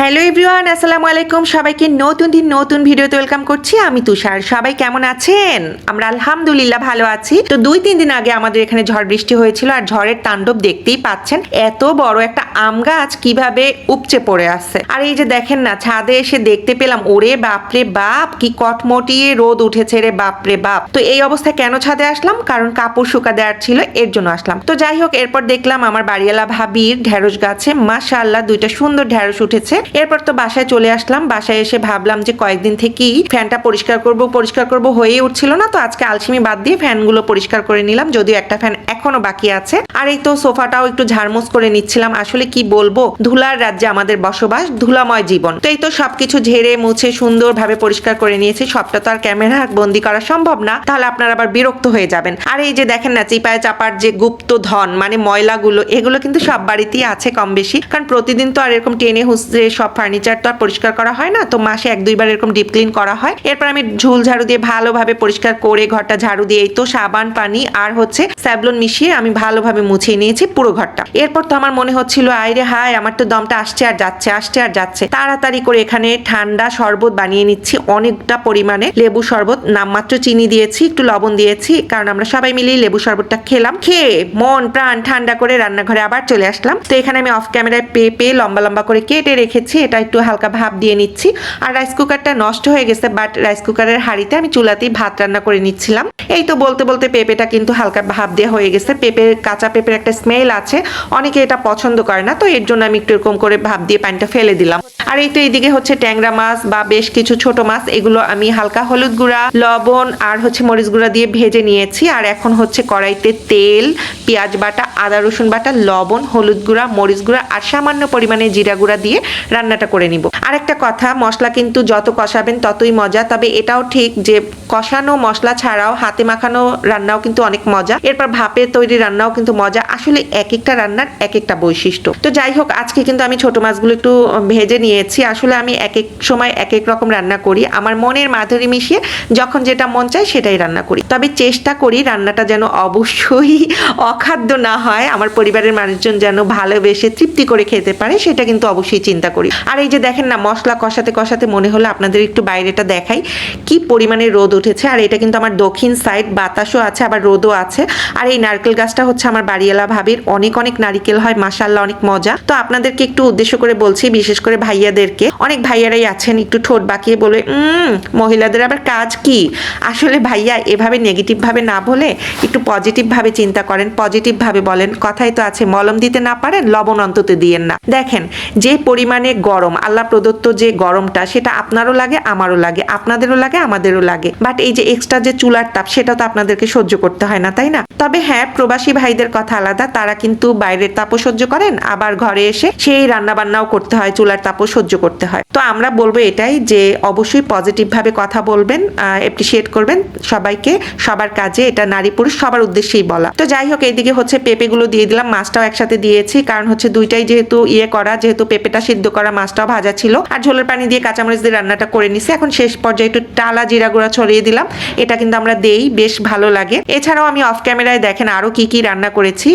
Hello everyone, আসসালামু আলাইকুম। সবাইকে নতুন দিন, নতুন ভিডিওতে ওয়েলকাম করছি। আমি তুষার। সবাই কেমন আছেন? আমরা আলহামদুলিল্লাহ ভালো আছি। তো দুই, তিন দিন আগে আমাদের এখানে ঝড় বৃষ্টি হয়েছিল আর ঝড়ের তাণ্ডব দেখতেই পাচ্ছেন এত বড় একটা আম গাছ কীভাবে উপচে পড়ে আসছে আর এই যে দেখেন না, ছাদে এসে দেখতে পেলাম, ওরে বাপরে বাপ, কি কটমটিয়ে রোদ উঠেছে রে বাপরে বাপ। তো এই অবস্থায় কেন ছাদে আসলাম? কারণ কাপড় শুকা দেওয়ার ছিল, এর জন্য আসলাম। তো যাই হোক, এরপর দেখলাম আমার বাড়িওয়ালা ভাবির ঢেঁড়স গাছে, মাশাআল্লাহ, দুইটা সুন্দর ঢেঁড়স উঠেছে। এরপর তো বাসায় চলে আসলাম। বাসায় এসে ভাবলাম যে কয়েকদিন থেকেই ফ্যানটা পরিষ্কার করব পরিষ্কার করব হয়ে উঠছিল না, তো আজকে আলসিমি বাদ দিয়ে ফ্যানগুলো পরিষ্কার করে নিলাম, যদিও একটা ফ্যান এখনও বাকি আছে। আর এই তো সোফাটাও একটু ঝাড়মুছ করে নিচ্ছিলাম। আসলে কি বলব, ধুলার রাজ্যে আমাদের বসবাস, ধুলাময় জীবন। তো এই তো সবকিছু ঝেড়ে, মুছে, সুন্দরভাবে পরিষ্কার করে নিয়েছি। সবটা তো আর ক্যামেরা বন্দি করা সম্ভব না, তাহলে আপনারা আবার বিরক্ত হয়ে যাবেন। আর এই যে দেখেন না, চিপায় চাপার যে গুপ্ত ধন মানে ময়লাগুলো, এগুলো কিন্তু সব বাড়িতেই আছে কম বেশি কারণ প্রতিদিন তো আর এরকম টেনে হুসড়ে সব ফার্নিচার তো আর পরিষ্কার করা হয় না, তো মাসে এক দুইবার এরকম ডিপ ক্লিন করা হয়। এরপর আমি ঝুল ঝাড়ু দিয়ে ভালোভাবে পরিষ্কার করে ঘরটা ঝাড়ু দিয়ে তো সাবান, পানি আর হচ্ছে স্যাবলন মিশিয়ে আমি ভালোভাবে মুছিয়ে নিয়েছি পুরো ঘরটা। এরপর তো আমার মনে হচ্ছিল আইরে হায়, আমার তো দমটা আসছে আর যাচ্ছে, আসছে আর যাচ্ছে। তাড়াতাড়ি করে এখানে ঠান্ডা শরবত বানিয়ে নিচ্ছি, অনেকটা পরিমাণে লেবু শরবত। নামমাত্র চিনি দিয়েছি, একটু লবণ দিয়েছি, কারণ আমরা সবাই মিলেই লেবু শরবতটা খেলাম। খেয়ে মন প্রাণ ঠান্ডা করে রান্নাঘরে আবার চলে আসলাম। তো এখানে আমি অফ ক্যামেরায় পেয়ে পেয়ে লম্বা লম্বা করে কেটে রেখেছি, এটা একটু হালকা ভাপ দিয়ে নিচ্ছি। আর রাইস কুকারটা নষ্ট হয়ে গেছে বাট রাইস কুকারের হাড়িতে আমি চুলাতেই ভাত রান্না করে নিচ্ছিলাম। এই তো বলতে বলতে পেঁপেটা কিন্তু হালকা ভাব দেওয়া হয়ে গেছে। পেঁপের কাঁচা পেঁপের একটা স্মেল আছে। অনেকে এটা পছন্দ করে না, তো এর জন্য আমি একটু এরকম করে ভাব দিয়ে পানিটা ফেলে দিলাম। আর এই তো এইদিকে হচ্ছে ট্যাংরা মাছ বা বেশ কিছু ছোট মাছ, এগুলো আমি হালকা হলুদ গুঁড়া, লবণ আর হচ্ছে মরিচ গুঁড়া দিয়ে ভেজে নিয়েছি। আর এখন হচ্ছে কড়াইতে তেল, পেঁয়াজ বাটা, আদা, রসুন বাটা, লবণ, হলুদ গুঁড়া, মরিচ গুঁড়া আর সামান্য পরিমাণে জিরা গুঁড়া দিয়ে রান্নাটা করে নিব। আর একটা কথা, মশলা কিন্তু যত কষাবেন ততই মজা, তবে এটাও ঠিক যে কষানো মশলা ছাড়াও হাতে মাখানো রান্নাও কিন্তু অনেক মজা। এরপর ভাপে তৈরি রান্নাও কিন্তু মজা। আসলে এক একটা রান্নার এক একটা বৈশিষ্ট্য। তো যাই হোক, আজকে কিন্তু আমি ছোট মাছগুলো একটু ভেজে নিয়েছি। আসলে আমি এক এক সময় এক এক রকম রান্না করি। আমার মনের মাধুরী মিশিয়ে যখন যেটা মন চায় সেটাই রান্না করি। তবে চেষ্টা করি রান্নাটা যেন অবশ্যই অখাদ্য না হয়, আমার পরিবারের মানুষজন যেন ভালোবেসে তৃপ্তি করে খেতে পারে, সেটা কিন্তু অবশ্যই চিন্তা করি। আর এই যে দেখেন না, মশলা কষাতে কষাতে মনে হলো আপনাদের একটু বাইরেটা দেখাই। কি পরিমাণে রোদ উঠেছে, আর এটা কিন্তু আমার দক্ষিণ সাইড বাতাসও আছে, আবার রোদও আছে। আর এই নারকেল গাছটা হচ্ছে আমার বাড়িওয়ালা ভাবির। অনেক অনেক নারিকেল হয় মাসাল্লাহ অনেক মজা। তো আপনাদেরকে একটু উদ্দেশ্য করে বলছি, বিশেষ করে ভাইয়াদেরকে। অনেক ভাইয়ারাই আছেন, একটু ঠোঁট বাঁকিয়ে বলে, উম, মহিলাদের আবার কাজ কি? আসলে ভাইয়া এভাবে নেগেটিভ ভাবে না বলে একটু পজিটিভ ভাবে চিন্তা করেন পজিটিভ ভাবে বলেন। কথাই তো আছে, মলম দিতে না পারেন, লবণ অন্তত দিয়েন না। দেখেন, যে পরিমাণে গরম, আল্লাহ প্রদত্ত যে গরমটা, সেটা আপনারও লাগে, আমারও লাগে, আপনাদেরও লাগে, আমাদেরও লাগে। বাট এই যে এক্সট্রা যে চুলার তাপ সেটা তো আপনাদেরকে সহ্য করতে হয় না, তাই না? তবে হ্যাঁ প্রবাসী ভাইদের কথা আলাদা, তারা কিন্তু বাইরের তাপও সহ্য করেন, আবার ঘরে এসে সেই রান্না বান্নাও করতে হয়, চুলার তাপও সহ্য করতে হয়। তো আমরা বলব এটাই যে, অবশ্যই পজিটিভ ভাবে কথা বলবেন এপ্রিসিয়েট করবেন সবাইকে, সবার কাজে, এটা নারী পুরুষ সবার উদ্দেশ্যেই বলা। তো যাই হোক, এইদিকে হচ্ছে পেঁপেগুলো দিয়ে দিলাম, মাছটাও একসাথে দিয়েছি, কারণ হচ্ছে দুইটাই যেহেতু ইয়ে করা, যেহেতু পেঁপেটা সিদ্ধ করা মাছটাও ভাজা ছিল, আর ঝোলের পানি দিয়ে কাঁচামরিচ দিয়ে রান্নাটা করে নিছি। এখন শেষ পর্যায়ে একটু টালা জিরা গুঁড়া ছড়িয়ে দিলাম, এটা কিন্তু আমরা দেই বেশ ভালো লাগে। এছাড়াও আমি অফ ক্যামেরায় দেখেন আরও কি কি রান্না করেছি।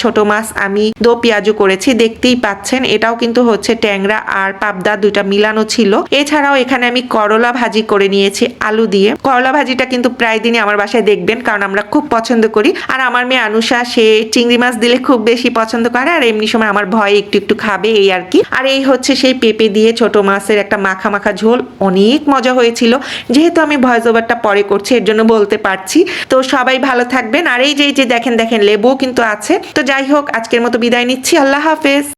ছোট মাছ আমি দো পেঁয়াজু করেছি, দেখতেই পাচ্ছেন। এটাও কিন্তু হচ্ছে ট্যাংরা আর পাবদা দুইটা মিলানো ছিল। এছাড়াও এখানে আমি করলা ভাজি করে নিয়েছি আলু দিয়ে। করলা ভাজিটা কিন্তু প্রায় দিনই আমার বাসায় দেখবেন, কারণ আমরা খুব পছন্দ করি। আর আমার মেয়ে আনুষা, সে চিংড়ি মাছ দিলে খুব বেশি পছন্দ করে, আর এমনি সময় আমার ভয় একটু একটু খাবে, এই আর কি। আর এই হচ্ছে সেই পেঁপে দিয়ে ছোট মাছের একটা মাখা মাখা ঝোল। অনেক মজা হয়েছিল। যেহেতু আমি ভয়েস ওভারটা পরে করছি, এর জন্য বলতে পারছি। তো সবাই ভালো থাকবেন। আর এই যে যে দেখেন দেখেন, লেবু কিন্তু আছে। তো যাই হোক, আজকের মতো বিদায় নিচ্ছি। আল্লাহ হাফেজ।